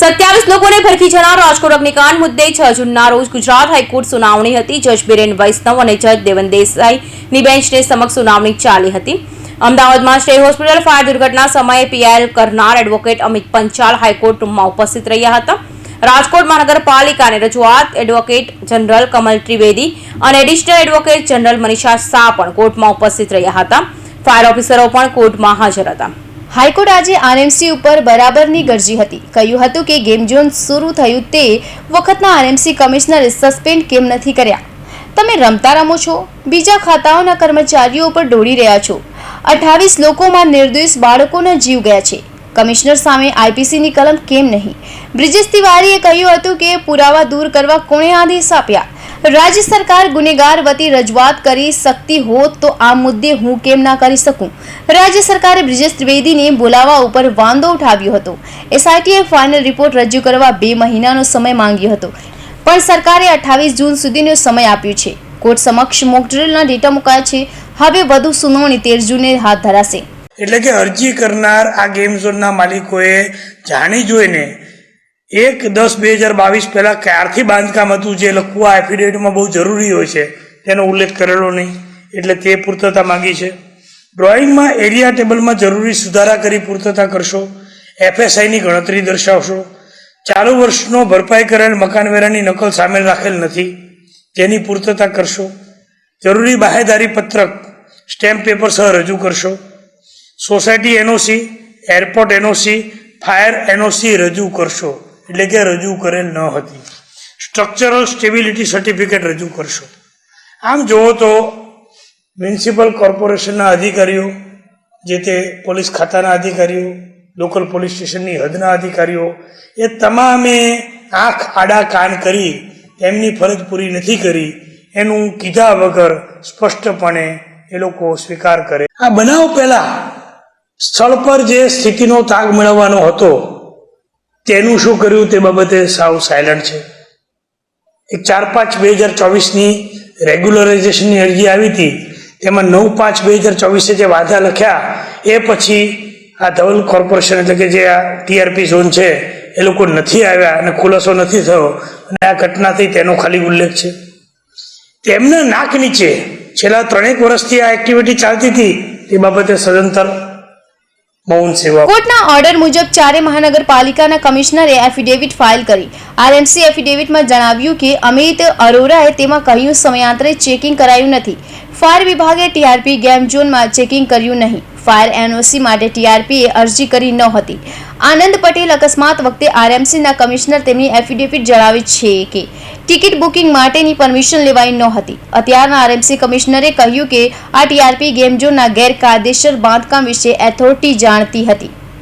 સત્યાવીસ લોકોને ભરખી જનાર રાજકોટ અગ્નિકાંડ મુદ્દે છ જૂનના રોજ ગુજરાત હાઈકોર્ટ સુનાવણી હતી. જજ બિરેન વૈષ્ણવ અને જજ દેવન દેસાઈની બેન્ચને સમક્ષ સુનાવણી ચાલી હતી. અમદાવાદમાં સ્ટે હોસ્પિટલ ફાયર દુર્ઘટના સમયે પીઆઈએલ કરનાર એડવોકેટ અમિત પંચાલ હાઈકોર્ટ રૂમમાં ઉપસ્થિત રહ્યા હતા. રાજકોટ મહાનગરપાલિકાને રજૂઆત એડવોકેટ જનરલ કમલ ત્રિવેદી અને additional advocate general Manisha Shah પણ કોર્ટમાં ઉપસ્થિત રહ્યા હતા. ફાયર ઓફિસરો પણ કોર્ટમાં હાજર હતા. હાઈકોર્ટ આજે આરએમસી ઉપર બરાબરની ગરજી હતી. કહ્યું હતું કે ગેમ ઝોન શરૂ થયું તે વખતના આરએમસી કમિશનરે સસ્પેન્ડ કેમ નથી કર્યા? તમે રમતા રમો છો, બીજા ખાતાઓના કર્મચારીઓ ઉપર દોડી રહ્યા છો. અઠાવીસ લોકોમાં નિર્દોષ બાળકોના જીવ ગયા છે. કમિશનર સામે આઈપીસીની કલમ કેમ નહીં? બ્રિજેશ તિવારીએ કહ્યું હતું કે પુરાવા દૂર કરવા કોણે આદેશ આપ્યા? રાજ્ય સરકાર ગુનેગાર વતી રજૂઆત કરી શકતી હોત તો આ મુદ્દે હું કેમ ના કરી શકું? રાજ્ય સરકારે બ્રિજેશ ત્રિવેદીને બોલાવવા ઉપર વાંધો ઉઠાવ્યો હતો. એસઆઈટીએ ફાઇનલ રિપોર્ટ રજૂ કરવા બે મહિનાનો સમય માંગ્યો હતો. પણ સરકારે અઠ્ઠાવીસ જૂન સુધીનો સમય આપ્યો છે. કોર્ટ સમક્ષ મોકડ્રીલના ડેટા મુકાયા છે. હવે વધુ સુનાવણી તેર જૂને હાથ ધરાશે. એટલે કે અરજી કરનાર આ ગેમ ઝોનના માલિકોએ જાણી જોઈને એક દસ બે હજાર બાવીસ પહેલાં ક્યારથી બાંધકામ હતું જે લખવું આ એફિડેવિટમાં બહુ જરૂરી હોય છે, તેનો ઉલ્લેખ કરેલો નહીં. એટલે તે પૂર્તતા માંગી છે. ડ્રોઈંગમાં એરિયા ટેબલમાં જરૂરી સુધારા કરી પૂર્તતા કરશો. એફએસઆઈની ગણતરી દર્શાવશો. ચાલુ વર્ષનો ભરપાઈ કરેલ મકાનવેરાની નકલ સામેલ રાખેલ નથી. તેની પૂર્તતા કરશો. જરૂરી બાહેદારી પત્રક સ્ટેમ્પ પેપર સહ રજૂ કરશો. Society NOC airport NOC fire NOC રજૂ કરશો. એટલે કે રજૂ કરેલ ન હતી. સ્ટ્રક્ચરલ સ્ટેબિલિટી સર્ટિફિકેટ રજૂ કરશો. આમ જુઓ તો મ્યુનિસિપલ કોર્પોરેશનના અધિકારીઓ, જે તે પોલીસ ખાતાના અધિકારીઓ લોકલ પોલીસ સ્ટેશનની હદના અધિકારીઓ, એ તમામે આંખ આડા કાન કરી, એમની ફરજ પૂરી નથી કરી, એનું કીધા વગર સ્પષ્ટપણે એ લોકો સ્વીકાર કરે. આ બનાવ પહેલા સ્થળ પર જે સ્થિતિનો તાગ મેળવવાનો હતો તેનું શું કર્યું તે બાબતે સાવ સાયલન્ટ છે. એક ચાર પાંચ બે હજાર ચોવીસની રેગ્યુલરાઇઝેશનની અરજી આવી હતી, તેમાં નવ પાંચ બે હજાર ચોવીસે જે વાધા લખ્યા, એ પછી આ ધવલ કોર્પોરેશન એટલે કે જે આ ટીઆરપી ઝોન છે, એ લોકો નથી આવ્યા અને ખુલાસો નથી થયો અને આ ઘટના થઈ તેનો ખાલી ઉલ્લેખ છે. તેમના નાક નીચે છેલ્લા ત્રણેક વર્ષથી આ એક્ટિવિટી ચાલતી હતી, તે બાબતે સદંતર કોર્ટના ઓર્ડર મુજબ ચારે મહાનગરપાલિકાના કમિશનરે એફિડેવિટ ફાઇલ કરી. આરએમસી એફિડેવિટમાં જણાવ્યું કે, અમિત અરોરાએ તેમાં કહ્યું, સમયાંતરે ચેકિંગ કરાયું નથી. ફાયર વિભાગે ટીઆરપી ગેમ ઝોનમાં ચેકિંગ કર્યું નહીં. ફાયર એનઓસી માટે ટીઆરપીએ અરજી કરી ન હતી. આનંદ પટેલ અકસ્માત વખતે આરએમસીના કમિશનર તેમની એફિડેવિટ જણાવે છે કે ટિકિટ બુકિંગ માટેની પરમિશન લેવાઈ નહોતી. અત્યારના આરએમસી કમિશનરે કહ્યું કે આ ટીઆરપી ગેમ ગેરકાયદેસર બાંધકામ વિશે એથોરિટી જાણતી હતી.